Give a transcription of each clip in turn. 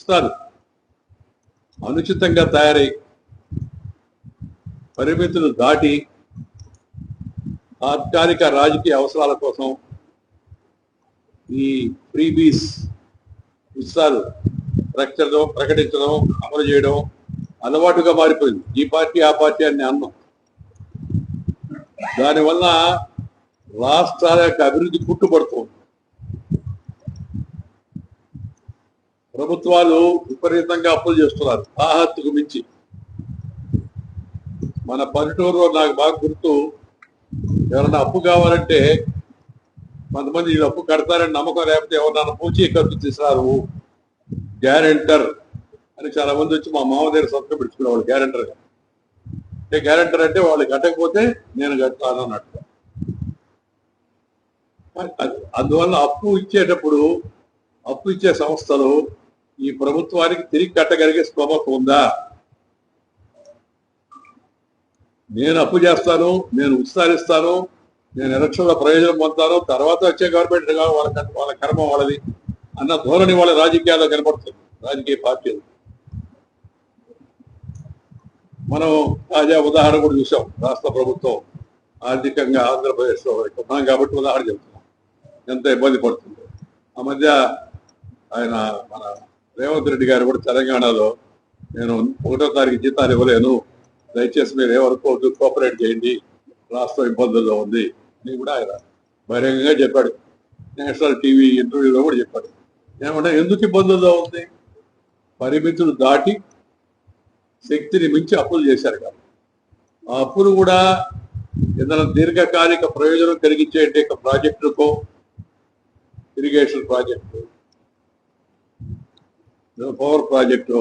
ఇస్తారు. అనుచితంగా తయారై పరిమితులు దాటి తాత్కాలిక రాజకీయ అవసరాల కోసం ఈ ఫ్రీబీస్ ఇస్తారు. ప్రకటించడం ప్రకటించడం అమలు చేయడం అలవాటుగా మారిపోయింది. ఈ పార్టీ ఆ పార్టీ అని అన్నాం. దానివల్ల రాష్ట్రాల యొక్క అభివృద్ధి పుట్టుపడుతుంది. ప్రభుత్వాలు విపరీతంగా అప్పులు చేస్తున్నారు. ఆహత్తుకు మించి. మన పల్లెటూరులో నాకు బాగా గుర్తు ఎవరైనా అప్పు కావాలంటే కొంతమంది ఈ అప్పు కడతారని నమ్మకం లేకపోతే ఎవరన్నా పూచి ఖర్చు తీసినారు గ్యారెంటర్ అని చాలా మంది వచ్చి మా మామ దగ్గర సంతకం పెట్టుకునేవాళ్ళు గ్యారెంటర్ అంటే గ్యారెంటర్ అంటే వాళ్ళు కట్టకపోతే నేను కడతాను అన్నట్టు. అందువల్ల అప్పు ఇచ్చేటప్పుడు అప్పు ఇచ్చే సంస్థలు ఈ ప్రభుత్వానికి తిరిగి కట్టగలిగే స్తోమత ఉందా? నేను అప్పు చేస్తాను నేను ఉత్సాహిస్తాను నేను ఎలక్షన్లో ప్రయోజనం పొందుతాను తర్వాత వచ్చే గవర్నమెంట్ వాళ్ళ వాళ్ళ కర్మ వాళ్ళది అన్న ధోరణి వాళ్ళ రాజకీయాల్లో కనపడుతుంది రాజకీయ పార్టీలు. మనం తాజా ఉదాహరణ కూడా చూసాం రాష్ట్ర ప్రభుత్వం ఆర్థికంగా ఆంధ్రప్రదేశ్లో ఉన్నాం కాబట్టి ఉదాహరణ చెప్తున్నాం. ఎంత ఇబ్బంది పడుతుందో. ఆ మధ్య ఆయన మన రేవంత్ రెడ్డి గారు కూడా తెలంగాణలో నేను ఒకటో తారీఖు జీతాలు ఇవ్వలేను. దయచేసి మీరు ఏమనుకోవద్దు కోఆపరేట్ చేయండి. రాష్ట్రం ఇబ్బందుల్లో ఉంది. అని కూడా ఆయన బహిరంగంగా చెప్పాడు. నేషనల్ టీవీ ఇంటర్వ్యూలో కూడా చెప్పాడు. ఏమంటే ఎందుకు ఇబ్బందుల్లో ఉంది? పరిమితులు దాటి శక్తిని మించి అప్పులు చేశారు కాబట్టి ఆ అప్పులు కూడా ఏదైనా దీర్ఘకాలిక ప్రయోజనం కలిగించే ప్రాజెక్టుకో ఇరిగేషన్ ప్రాజెక్టు పవర్ ప్రాజెక్టు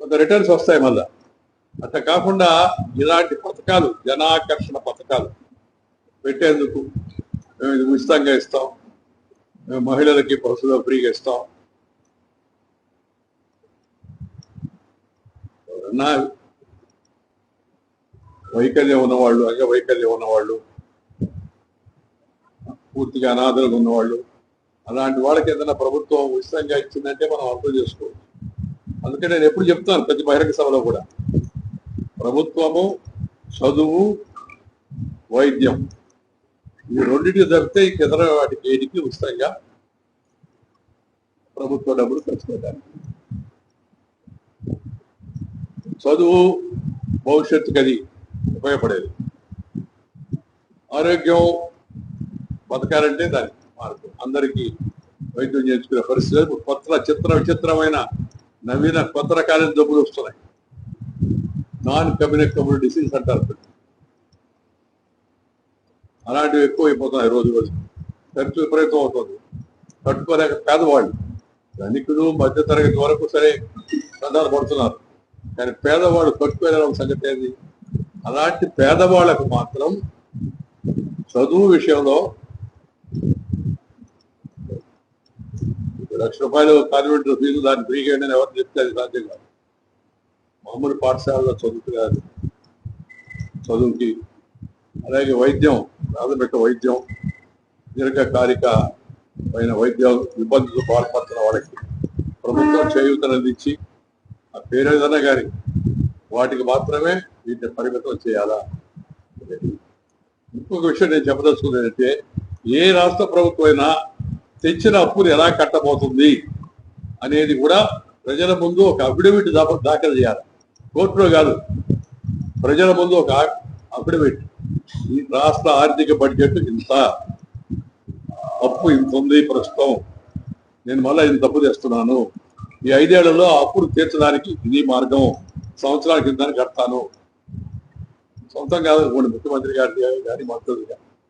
కొంత రిటర్న్స్ వస్తాయి మళ్ళా. అట్లా కాకుండా ఇలాంటి పథకాలు జనాకర్షణ పథకాలు పెట్టేందుకు మేము ఇది ఉచితంగా ఇస్తాం. మేము మహిళలకి బస్సులో ఫ్రీగా ఇస్తాం. ఎవరన్నా వైకల్యం ఉన్నవాళ్ళు అంగవైకల్యం ఉన్నవాళ్ళు పూర్తిగా అనాథలుగా ఉన్నవాళ్ళు అలాంటి వాళ్ళకి ఏదైనా ప్రభుత్వం ఉచితంగా ఇచ్చిందంటే మనం అర్థం చేసుకోవచ్చు. అందుకే నేను ఎప్పుడు చెప్తాను ప్రతి బహిరంగ సభలో కూడా. ప్రభుత్వము చదువు వైద్యం ఈ రెండింటికి తప్పితే ఇంక ఇతర వాటికి ఏడికి ఉచితంగా ప్రభుత్వ డబ్బులు ఖర్చు పెట్టాలి. చదువు భవిష్యత్తుకి అది ఉపయోగపడేది. ఆరోగ్యం బతకాలంటే దానికి అందరికీ వైద్యం చేయించుకునే పరిస్థితి కొత్త చిత్ర విచిత్రమైన నవీన కొత్త రకాలైన జబ్బులు వస్తున్నాయి. నాన్ కమ్యూనికబుల్ డిసీజ్ అంటారు. అలాంటివి ఎక్కువ అయిపోతున్నాయి రోజు రోజు. ఖర్చు విపరీతం అవుతుంది. కట్టుకోలేక పేదవాళ్ళు ధనికులు మధ్యతరగతి వరకు సరే సందాలు పడుతున్నారు. కానీ పేదవాళ్ళు కట్టుకోలేని సంగతి ఏది? అలాంటి పేదవాళ్ళకు మాత్రం చదువు విషయంలో లక్ష రూపాయలు కాన్వెంట్ ఫీజు దాన్ని ఫ్రీగా ఇవ్వండి ఎవరు చెప్తే అది సాధ్యం కాదు. మామూలు పాఠశాలలో చదువుతున్నారు చదువుకి. అలాగే వైద్యం ప్రాథమిక వైద్యం దీర్ఘకాలిక పైన వైద్యం ఇబ్బందులు బాధపడుతున్న వాళ్ళకి ప్రభుత్వం చేయూతనందించి ఆ పేరు ఏదైనా కానీ వాటికి మాత్రమే వీటిని పరిమితం చేయాలా? ఇంకొక విషయం నేను చెప్పదలుచుకుంది ఏ రాష్ట్ర ప్రభుత్వం అయినా తెచ్చిన అప్పులు ఎలా కట్టబోతుంది అనేది కూడా ప్రజల ముందు ఒక అఫిడవిట్ దాఖలు చేయాలి. కోర్టులో కాదు ప్రజల ముందు ఒక అఫిడవిట్. ఈ రాష్ట్ర ఆర్థిక బడ్జెట్ ఇంత అప్పు ఇంత ఉంది ప్రస్తుతం. నేను మళ్ళీ ఇంత అప్పు తెస్తున్నాను ఈ ఐదేళ్ళలో అప్పులు తీర్చడానికి ఇది మార్గం. సంవత్సరానికి ఇంత కడతాను. సొంతం కాదు ముఖ్యమంత్రి గారి గారి మంత్రులు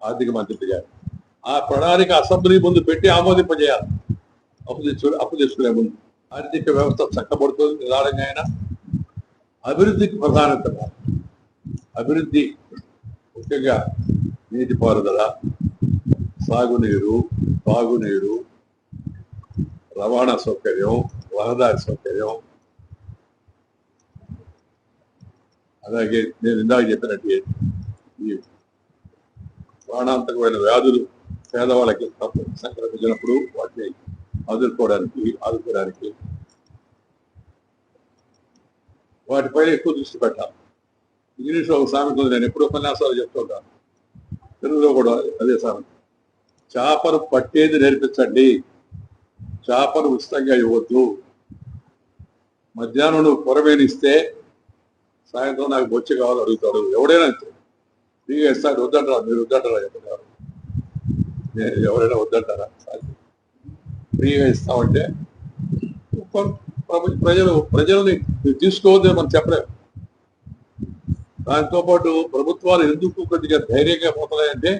ఆర్థిక మంత్రి గారు. ఆ ప్రణాళిక అసెంబ్లీ ముందు పెట్టి ఆమోదింపజేయాలి. అప్పు తెచ్చు అప్పు తెచ్చుకునే ముందు. ఆర్థిక వ్యవస్థ చక్కబడుతుంది నిదానంగా అయినా. అభివృద్ధికి ప్రధానత అభివృద్ధి ముఖ్యంగా నీటిపారుదల సాగునీరు తాగునీరు రవాణా సౌకర్యం రహదారి సౌకర్యం. అలాగే నేను ఇందాక చెప్పినట్టు ఈ ప్రాణాంతకమైన వ్యాధులు పేదవాళ్ళకి సంక్రమించినప్పుడు వాటిని ఆదుకోవడానికి ఆదుకోవడానికి వాటిపైన ఎక్కువ దృష్టి పెట్టాలి ఇంగ్లీష్లో ఒక సామెత ఉంది. నేను ఎప్పుడు ఉపన్యాసాలు చెప్తుంటాను తెలుగులో కూడా అదే సామెత. చేపను పట్టేది నేర్పించండి. చేపను ఉచితంగా ఇవ్వద్దు. మధ్యాహ్నం నువ్వు పొరమేనిస్తే సాయంత్రం నాకు బొచ్చి కావాలి అడుగుతాడు. ఎవడైనా అంతే. నీకు ఇస్తాడు వద్దంటారా మీరు వద్దంటారా చెప్పారు ఎవరైనా వద్దంటారా? ఫ్రీగా ఇస్తామంటే ప్రజలు ప్రజల్ని మీరు తీసుకోవద్దని మనం చెప్పలేము. దాంతోపాటు ప్రభుత్వాలు ఎందుకు కొద్దిగా ధైర్యంగా పోతున్నాయంటే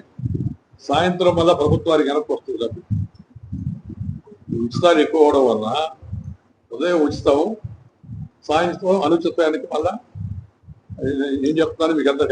సాయంత్రం వల్ల ప్రభుత్వానికి వెనక్కి వస్తుంది డబ్బు. ఉచితాలు ఎక్కువ అవడం వల్ల ఉదయం ఉచితం సాయంత్రం అనుచితానికి మళ్ళా ఏం చెప్తున్నాను మీకు అంత